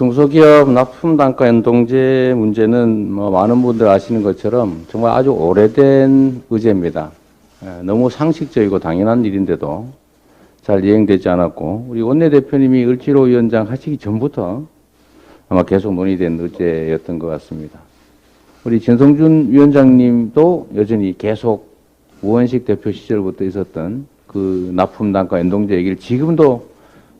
중소기업 납품 단가 연동제 문제는 뭐 많은 분들 아시는 것처럼 정말 아주 오래된 의제입니다. 에, 너무 상식적이고 당연한 일인데도 잘 이행되지 않았고 우리 원내대표님이 을지로 위원장 하시기 전부터 아마 계속 논의된 의제였던 것 같습니다. 우리 진성준 위원장님도 여전히 계속 우원식 대표 시절부터 있었던 그 납품 단가 연동제 얘기를 지금도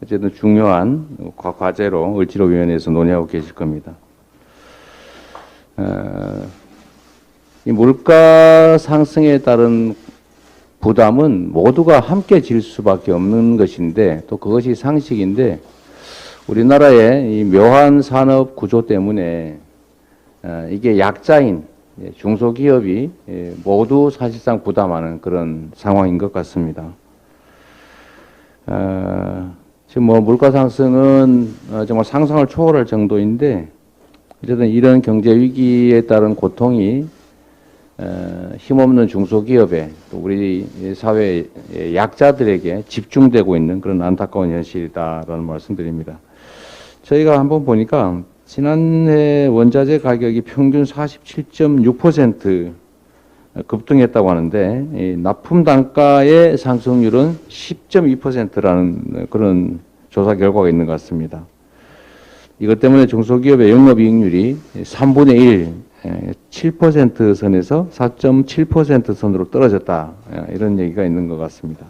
어쨌든 중요한 과- 과제로 을지로위원회에서 논의하고 계실 겁니다. 어, 이 물가 상승에 따른 부담은 모두가 함께 질 수밖에 없는 것인데 또 그것이 상식인데 우리나라의 이 묘한 산업 구조 때문에 어, 이게 약자인 예, 중소기업이 예, 모두 사실상 부담하는 그런 상황인 것 같습니다. 어, 지금 뭐 물가 상승은 어, 정말 상상을 초월할 정도인데 어쨌든 이런 경제 위기에 따른 고통이 어, 힘없는 중소기업에 또 우리 사회 의 약자들에게 집중되고 있는 그런 안타까운 현실이다라는 말씀드립니다. 저희가 한번 보니까 지난해 원자재 가격이 평균 47.6% 급등했다고 하는데 이 납품 단가의 상승률은 10.2%라는 그런 조사 결과가 있는 것 같습니다. 이것 때문에 중소기업의 영업이익률이 3분의 1, 7% 선에서 4.7% 선으로 떨어졌다. 예, 이런 얘기가 있는 것 같습니다.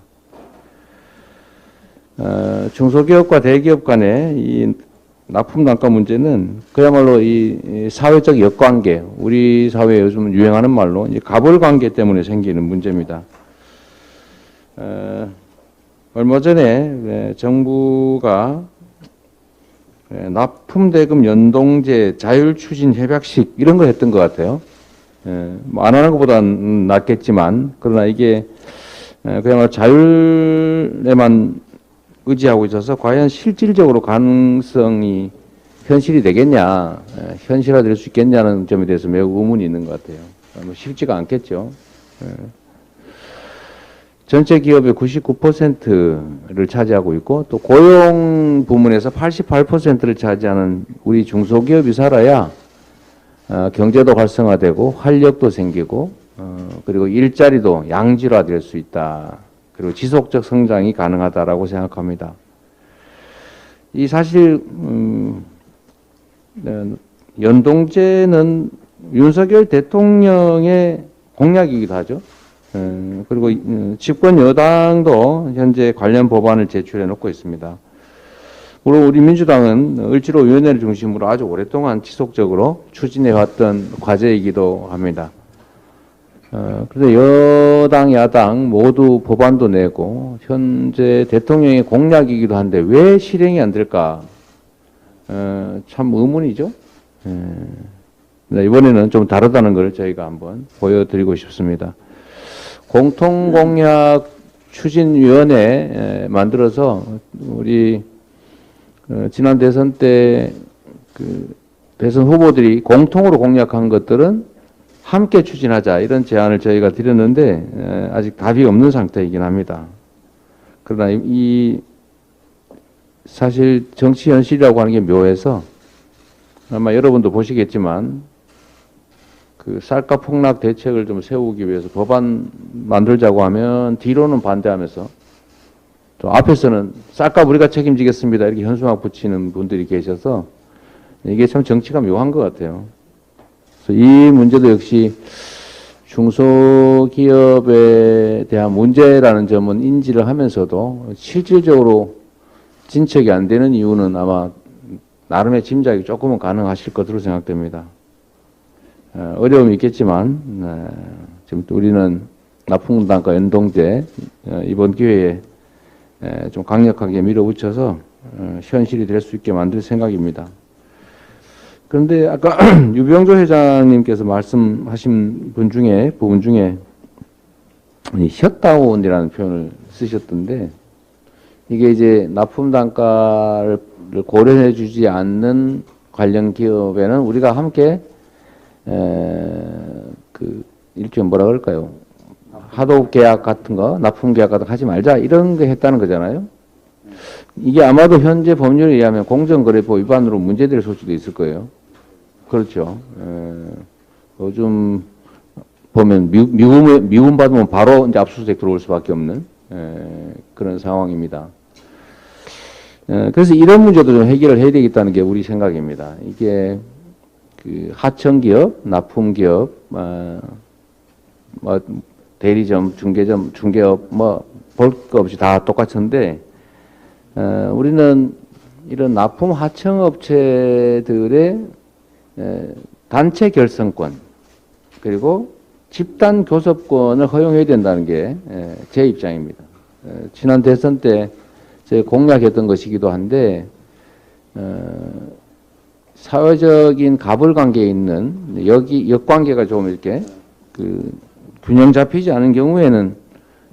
어, 중소기업과 대기업 간의 이 납품 단가 문제는 그야말로 이, 이 사회적 역관계, 우리 사회에 요즘 유행하는 말로 이제 가벌 관계 때문에 생기는 문제입니다. 어, 얼마 전에 예, 정부가 예, 납품 대금 연동제 자율 추진 협약식 이런 거 했던 것 같아요. 예, 뭐안 하는 것보다는 낫겠지만 그러나 이게 예, 그야말로 자율에만 의지하고 있어서 과연 실질적으로 가능성이 현실이 되겠냐, 예, 현실화 될 수 있겠냐는 점에 대해서 매우 의문이 있는 것 같아요. 뭐 쉽지가 않겠죠. 예. 전체 기업의 99%를 차지하고 있고 또 고용 부문에서 88%를 차지하는 우리 중소기업이 살아야 어, 경제도 활성화되고 활력도 생기고 어, 그리고 일자리도 양질화될 수 있다. 그리고 지속적 성장이 가능하다라고 생각합니다. 이 사실 음, 어, 연동제는 윤석열 대통령의 공약이기도 하죠. 어, 그리고 음, 집권 여당도 현재 관련 법안을 제출해 놓고 있습니다. 물론 우리 민주당은 을지로 위원회를 중심으로 아주 오랫동안 지속적으로 추진해 왔던 과제이기도 합니다. 어, 그래서 여 당, 야당 모두 법안도 내고 현재 대통령의 공약이기도 한데 왜 실행이 안 될까? 어, 참 의문이죠. 예. 네, 이번에는 좀 다르다는 걸 저희가 한번 보여드리고 싶습니다. 공통공약 추진위원회 에, 만들어서 우리 어, 지난 대선 때 그 대선 후보들이 공통으로 공약한 것들은 함께 추진하자 이런 제안을 저희가 드렸는데 에, 아직 답이 없는 상태이긴 합니다. 그러나 이- 이 사실 정치 현실이라고 하는 게 묘해서 아마 여러분도 보시겠지만 그 쌀가 폭락 대책을 좀 세우기 위해서 법안 만들자고 하면 뒤로는 반대하면서 또 앞에서는 쌀값 우리가 책임지겠습니다 이렇게 현수막 붙이는 분들이 계셔서 이게 참 정치가 묘한 것 같아요. 이 문제도 역시 중소기업에 대한 문제라는 점은 인지를 하면서도 실질적으로 진척이 안 되는 이유는 아마 나름의 짐작이 조금은 가능하실 것으로 생각됩니다. 어, 어려움이 있겠지만 네, 지금 또 우리는 납품 단가 연동제 어, 이번 기회에 에, 좀 강력하게 밀어붙여서 어, 현실이 될 수 있게 만들 생각입니다. 그런데 아까 유병조 회장님께서 말씀하신 분 중에 부분 중에 이 셧다운이라는 표현을 쓰셨던데 이게 이제 납품 단가를 고려해 주지 않는 관련 기업에는 우리가 함께 에, 그 일종의 뭐라 그럴까요? 하도 계약 같은 거, 납품 계약 같은 거 하지 말자 이런 거 했다는 거잖아요. 이게 아마도 현재 법률에 의하면 공정거래법 위반으로 문제될 소지도 있을 거예요. 그렇죠. 에, 요즘 보면 미, 미움 미움 받으면 바로 이제 압수수색 들어올 수밖에 없는 에, 그런 상황입니다. 에, 그래서 이런 문제도 좀 해결을 해야 되겠다는 게 우리 생각입니다. 이게 그 하청 기업, 납품 기업, 어, 뭐 대리점, 중개점, 중개업 뭐볼거 없이 다 똑같은데 어, 우리는 이런 납품 하청 업체들의 에, 단체 결성권 그리고 집단 교섭권을 허용해야 된다는 게 제 입장입니다. 에, 지난 대선 때 제가 공약했던 것이기도 한데 어, 사회적인 갑을 관계에 있는 여기 역관계가 좀 이렇게 그 균형 잡히지 않은 경우에는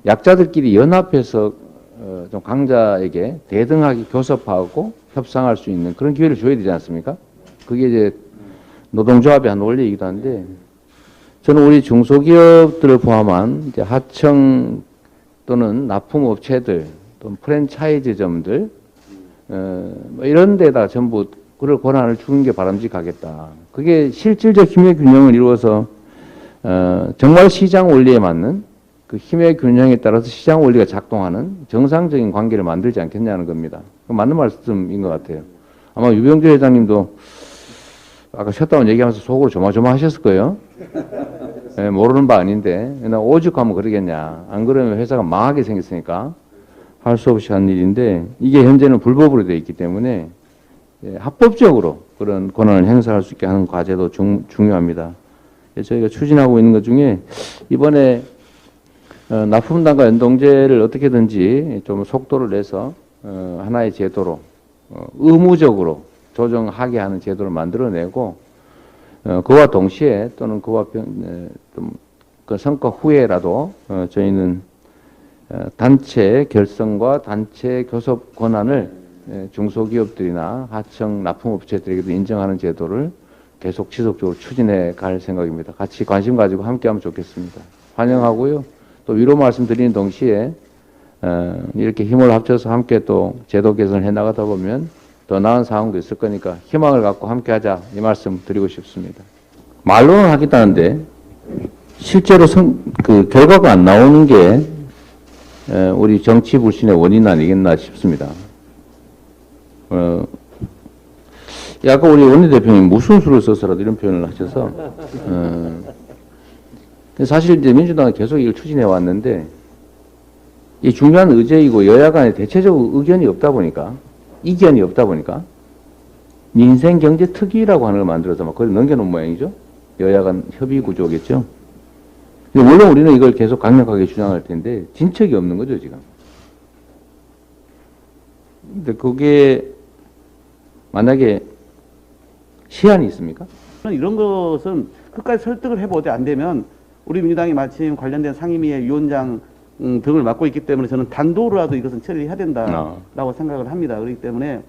약자들끼리 연합해서 어, 좀 강자에게 대등하게 교섭하고 협상할 수 있는 그런 기회를 줘야 되지 않습니까? 그게 이제 노동조합의 한 원리이기도 한데 저는 우리 중소기업들을 포함한 하청 또는 납품업체들 또는 프랜차이즈점들 어, 뭐 이런 데다 전부 그럴 권한을 주는 게 바람직하겠다. 그게 실질적 힘의 균형을 이루어서 어, 정말 시장 원리에 맞는 그 힘의 균형에 따라서 시장 원리가 작동하는 정상적인 관계를 만들지 않겠냐는 겁니다. 그 맞는 말씀인 것 같아요. 아마 유병주 회장님도 아까 셧다운 얘기하면서 속으로 조마조마하셨을 거예요. 예, 모르는 바 아닌데 나 오죽하면 그러겠냐. 안 그러면 회사가 망하게 생겼으니까 할 수 없이 한 일인데 이게 현재는 불법으로 되어 있기 때문에 예, 합법적으로 그런 권한을 행사할 수 있게 하는 과제도 중, 중요합니다. 예, 저희가 추진하고 있는 것 중에 이번에 어, 납품단과 연동제를 어떻게든지 좀 속도를 내서 어, 하나의 제도로 어, 의무적으로 조정하게 하는 제도를 만들어내고 어, 그와 동시에 또는 그와 병, 에, 좀, 그 성과 후에라도 어, 저희는 어, 단체 결성과 단체 교섭 권한을 에, 중소기업들이나 하청 납품업체들에게도 인정하는 제도를 계속 지속적으로 추진해 갈 생각입니다. 같이 관심 가지고 함께하면 좋겠습니다. 환영하고요. 또 위로 말씀드리는 동시에 어, 이렇게 힘을 합쳐서 함께 또 제도 개선을 해 나가다 보면 더 나은 상황도 있을 거니까 희망을 갖고 함께 하자 이 말씀 드리고 싶습니다. 말로는 하겠다는데 실제로 성, 그 결과가 안 나오는 게 에, 우리 정치 불신의 원인 아니겠나 싶습니다. 어, 아까 우리 원내대표님 무슨 수를 써서라도 이런 표현을 하셔서 어, 사실 이제 민주당은 계속 이걸 추진해 왔는데 이 중요한 의제이고 여야 간에 대체적 의견이 없다 보니까 이견이 없다 보니까 민생 경제 특위라고 하는 걸 만들어서 막 그걸 넘겨놓은 모양이죠. 여야 간 협의 구조겠죠. 물론 우리는 이걸 계속 강력하게 주장할 텐데 진척이 없는 거죠 지금. 근데 그게 만약에 시한이 있습니까? 이런 것은 끝까지 설득을 해보되 안 되면 우리 민주당이 마침 관련된 상임위의 위원장 음, 등을 맡고 있기 때문에 저는 단도로라도 이것은 처리해야 된다라고 생각을 합니다. 그렇기 때문에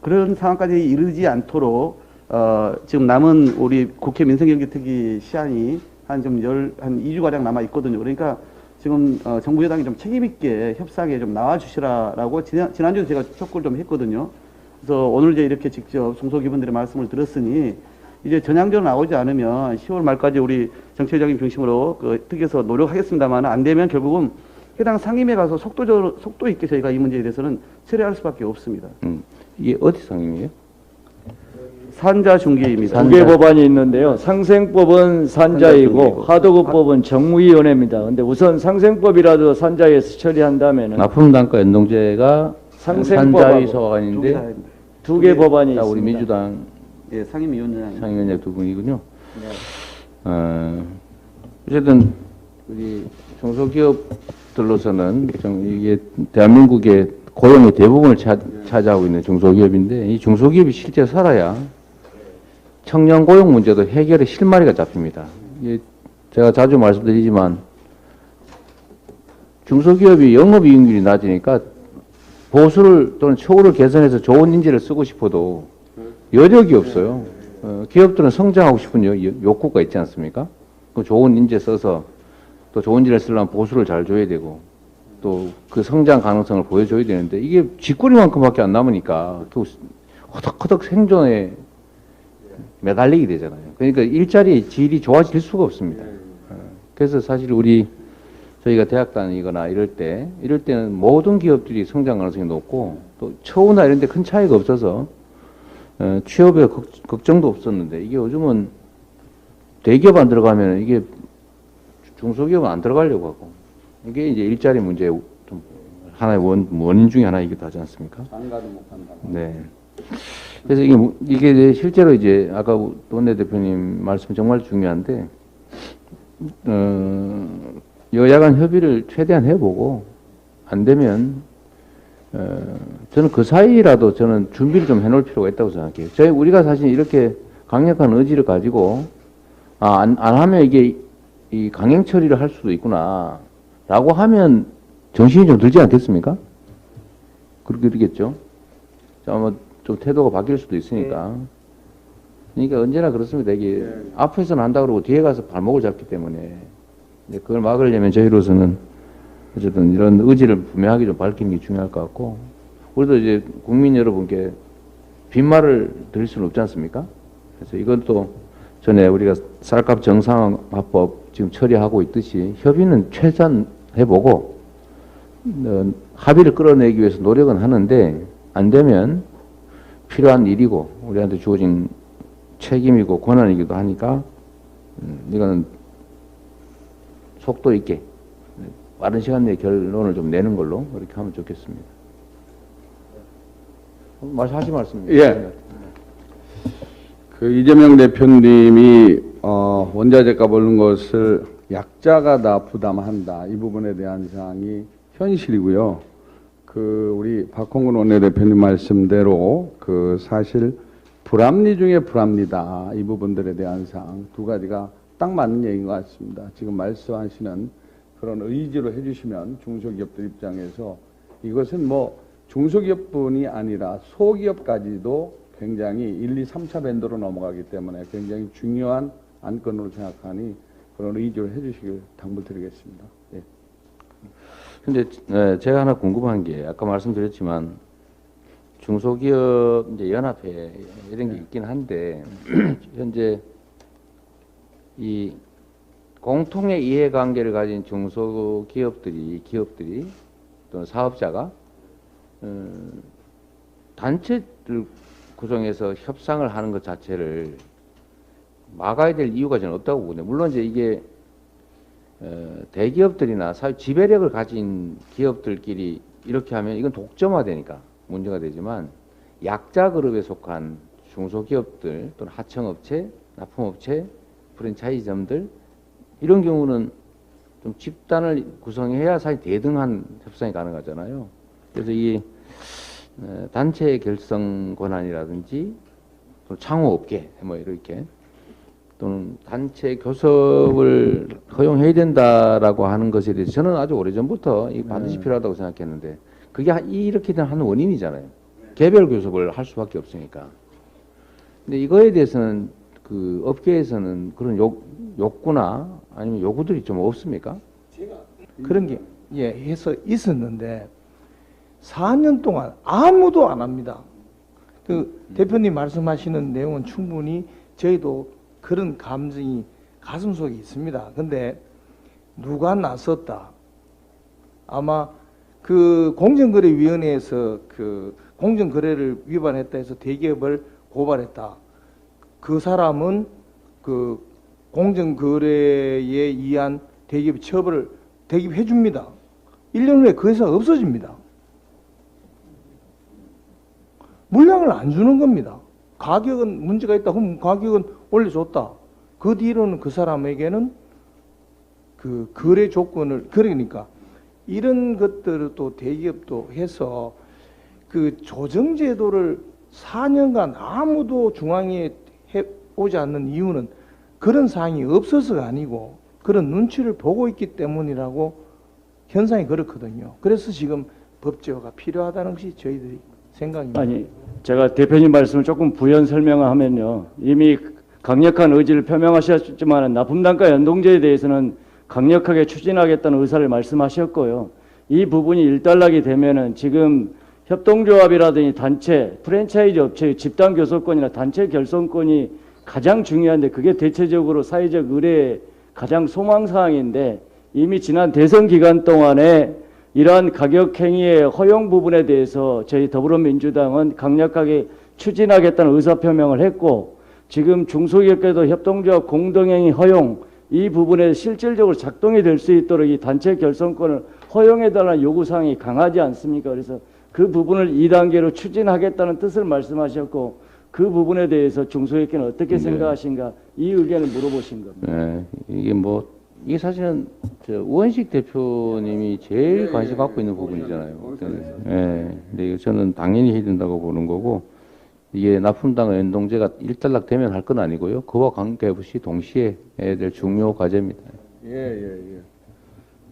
그런 상황까지 이르지 않도록 어, 지금 남은 우리 국회 민생경제특위 시한이 한 좀 열 한 2주 가량 남아 있거든요. 그러니까 지금 어, 정부 여당이 좀 책임 있게 협상에 좀 나와 주시라라고 지난 지난주에 제가 촉구를 좀 했거든요. 그래서 오늘 이제 이렇게 직접 중소기업들의 말씀을 들었으니 이제 전향적으로 나오지 않으면 10월 말까지 우리 정치적인 중심으로 그 특위에서 노력하겠습니다만 안 되면 결국은 해당 상임위에 가서 속도적으로 속도 있게 저희가 이 문제에 대해서는 처리할 수밖에 없습니다. 음, 이게 어디 상임이에요? 산자 중개입니다. 산- 두개 법안이 있는데요. 상생법은 산자이고. 하도급법은 정무위원회입니다. 근데 우선 상생법이라도 산자에서 처리한다면은 납품 단가 연동제가 상생법하고 산자위 두개 소관인데 다두개 법안이 자, 우리 있습니다. 민주당 예, 상임위원장. 상임위원장 두 분이군요. 네. 어, 어쨌든 우리 중소기업들로서는 좀 이게 대한민국의 고용의 대부분을 차, 차지하고 있는 중소기업인데 이 중소기업이 실제 살아야 청년 고용 문제도 해결의 실마리가 잡힙니다. 이게 제가 자주 말씀드리지만 중소기업이 영업이익률이 낮으니까 보수를 또는 처우를 개선해서 좋은 인재를 쓰고 싶어도 여력이 없어요. 어, 기업들은 성장하고 싶은 여- 여- 욕구가 있지 않습니까? 그 좋은 인재 써서 또 좋은 인재를 쓰려면 보수를 잘 줘야 되고 또 그 성장 가능성을 보여줘야 되는데 이게 쥐꼬리만큼밖에 안 남으니까 또 허덕허덕 생존에 매달리게 되잖아요. 그러니까 일자리 질이 좋아질 수가 없습니다. 어, 그래서 사실 우리 저희가 대학 다니거나 이럴 때 이럴 때는 모든 기업들이 성장 가능성이 높고 또 처우나 이런 데 큰 차이가 없어서 어, 취업에 걱, 걱정도 없었는데 이게 요즘은 대기업 안 들어가면 이게 중소기업은 안 들어가려고 하고 이게 이제 일자리 문제 좀 하나의 원, 원인 중에 하나이기도 하지 않습니까? 장가도 못 한다. 네. 그래서 이게 뭐- 이게 실제로 이제 아까 원내 대표님 말씀 정말 중요한데 어, 여야 간 협의를 최대한 해보고 안 되면 어, 저는 그 사이라도 저는 준비를 좀 해놓을 필요가 있다고 생각해요. 저희 우리가 사실 이렇게 강력한 의지를 가지고 아, 안, 안 하면 이게 이 강행 처리를 할 수도 있구나 라고 하면 정신이 좀 들지 않겠습니까? 그렇게 되겠죠. 자, 아마 좀 태도가 바뀔 수도 있으니까. 그러니까 언제나 그렇습니다. 이게 앞에서는 한다 그러고 뒤에 가서 발목을 잡기 때문에 그걸 막으려면 저희로서는 어쨌든 이런 의지를 분명하게 좀 밝히는 게 중요할 것 같고 우리도 이제 국민 여러분께 빈말을 드릴 수는 없지 않습니까? 그래서 이것도 전에 우리가 쌀값 정상화법 지금 처리하고 있듯이 협의는 최대한 해보고 어, 합의를 끌어내기 위해서 노력은 하는데 안 되면 필요한 일이고 우리한테 주어진 책임이고 권한이기도 하니까 음, 이거는 속도 있게 빠른 시간 내에 결론을 좀 내는 걸로 그렇게 하면 좋겠습니다. 말하시 말씀. 예. 그 이재명 대표님이 어, 원자재값 오른 것을 약자가 다 부담한다 이 부분에 대한 사항이 현실이고요. 그 우리 박홍근 원내대표님 말씀대로 그 사실 불합리 중에 불합리다 이 부분들에 대한 사항 두 가지가 딱 맞는 얘기인 것 같습니다. 지금 말씀하시는 그런 의지로 해주시면 중소기업들 입장에서 이것은 뭐 중소기업뿐이 아니라 소기업까지도 굉장히 1, 2, 3차 밴드로 넘어가기 때문에 굉장히 중요한 안건으로 생각하니 그런 의지를 해주시길 당부드리겠습니다. 예. 근데 네, 제가 하나 궁금한 게 아까 말씀드렸지만 중소기업 이제 연합회 이런 게 있긴 한데 현재 이 공통의 이해관계를 가진 중소기업들이 기업들이 또는 사업자가 어, 단체를 구성해서 협상을 하는 것 자체를 막아야 될 이유가 저는 없다고 보거든요. 물론 이제 이게 어, 대기업들이나 사회 지배력을 가진 기업들끼리 이렇게 하면 이건 독점화되니까 문제가 되지만 약자 그룹에 속한 중소기업들 또는 하청업체, 납품업체, 프랜차이즈점들 이런 경우는 좀 집단을 구성해야 사실 대등한 협상이 가능하잖아요. 그래서 이 어, 단체 결성 권한이라든지 또 창호업계 뭐 이렇게 또는 단체 교섭을 허용해야 된다라고 하는 것에 대해서 저는 아주 오래전부터 이 반드시 필요하다고 생각했는데 그게 하- 이렇게 된 한 원인이잖아요. 개별 교섭을 할 수밖에 없으니까. 근데 이거에 대해서는 그 업계에서는 그런 욕, 욕구나 아니면 요구들이 좀 없습니까? 그런 게 예, 해서 있었는데 4년 동안 아무도 안 합니다. 그 대표님 말씀하시는 내용은 충분히 저희도 그런 감정이 가슴 속에 있습니다. 근데 누가 나섰다? 아마 그 공정거래위원회에서 그 공정거래를 위반했다 해서 대기업을 고발했다. 그 사람은 그 공정거래에 의한 대기업 처벌을 대기업해 줍니다. 1년 후에 그 회사가 없어집니다. 물량을 안 주는 겁니다. 가격은 문제가 있다. 그럼 가격은 올려줬다. 그 뒤로는 그 사람에게는 그 거래 조건을 그러니까 이런 것들을 또 대기업도 해서 그 조정 제도를 4년간 아무도 중앙에 해 오지 않는 이유는 그런 사항이 없어서가 아니고 그런 눈치를 보고 있기 때문이라고 현상이 그렇거든요. 그래서 지금 법제화가 필요하다는 것이 저희들이 생각입니다. 아니, 제가 대표님 말씀을 조금 부연 설명하면요. 이미 강력한 의지를 표명하셨지만 납품단가 연동제에 대해서는 강력하게 추진하겠다는 의사를 말씀하셨고요. 이 부분이 일단락이 되면은 지금 협동조합이라든지 단체, 프랜차이즈 업체의 집단 교섭권이나 단체 결성권이 가장 중요한데 그게 대체적으로 사회적 의뢰의 가장 소망 사항인데 이미 지난 대선 기간 동안에 이러한 가격 행위의 허용 부분에 대해서 저희 더불어민주당은 강력하게 추진하겠다는 의사 표명을 했고 지금 중소기업계도 협동조합 공동행위 허용 이 부분에 실질적으로 작동이 될 수 있도록 이 단체 결성권을 허용해달라는 요구사항이 강하지 않습니까? 그래서 그 부분을 2단계로 추진하겠다는 뜻을 말씀하셨고 그 부분에 대해서 중소기업계는 어떻게 네. 생각하신가 이 의견을 물어보신 겁니다. 예, 이게 뭐 이게 사실은 저 우원식 대표님이 제일 관심 갖고 있는 부분이잖아요. 예, 근데 이거 저는 당연히 해야 된다고 보는 거고 이게 납품당 연동제가 일단락되면 할 건 아니고요. 그와 관계없이 동시에 해야 될 중요 과제입니다. 예, 예, 예.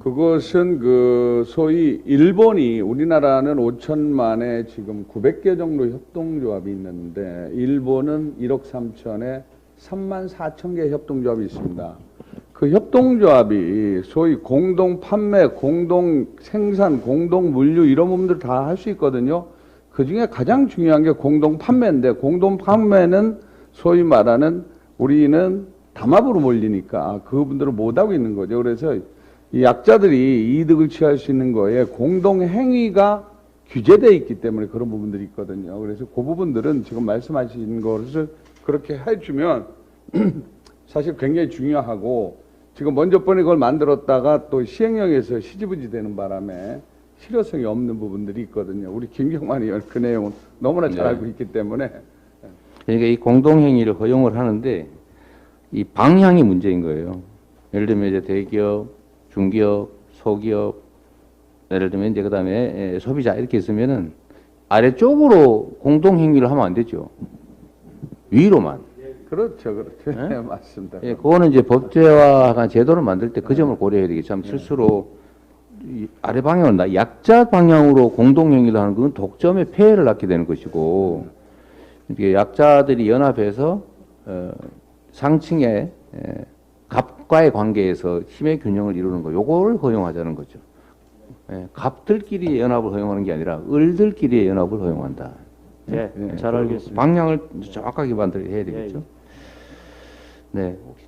그것은 그 소위 일본이 우리나라는 5천만에 지금 900개 정도 협동조합이 있는데 일본은 1억 3천에 3만 4천 개 협동조합이 있습니다. 그 협동조합이 소위 공동 판매, 공동 생산, 공동 물류 이런 부분들 다 할 수 있거든요. 그 중에 가장 중요한 게 공동 판매인데 공동 판매는 소위 말하는 우리는 담합으로 몰리니까 그분들은 못 하고 있는 거죠. 그래서 이 약자들이 이득을 취할 수 있는 거에 공동 행위가 규제되어 있기 때문에 그런 부분들이 있거든요. 그래서 그 부분들은 지금 말씀하신 것을 그렇게 해주면 사실 굉장히 중요하고 지금 먼저 번에 그걸 만들었다가 또 시행령에서 시지부지 되는 바람에 실효성이 없는 부분들이 있거든요. 우리 김경만 의원 그 내용은 너무나 잘 네. 알고 있기 때문에 그러니까 이 공동행위를 허용을 하는데 이 방향이 문제인 거예요. 예를 들면 이제 대기업, 중기업, 소기업, 예를 들면 이제 그 다음에 에, 소비자 이렇게 있으면은 아래쪽으로 공동행위를 하면 안 되죠. 위로만. 그렇죠, 그렇죠. 네? 네, 맞습니다. 예, 그거는 이제 법제화한 제도를 만들 때 그 점을 고려해야 되겠죠. 참 실수로 이 아래 방향을 나 약자 방향으로 공동행위를 하는 건 독점의 폐해를 낳게 되는 것이고 이게 약자들이 연합해서 어, 상층의 에, 갑과의 관계에서 힘의 균형을 이루는 거, 요거를 허용하자는 거죠. 예, 갑들끼리 연합을 허용하는 게 아니라 을들끼리의 연합을 허용한다. 예, 예, 잘그 알겠습니다. 방향을 정확하게 만들어야 되겠죠. 네, 혹시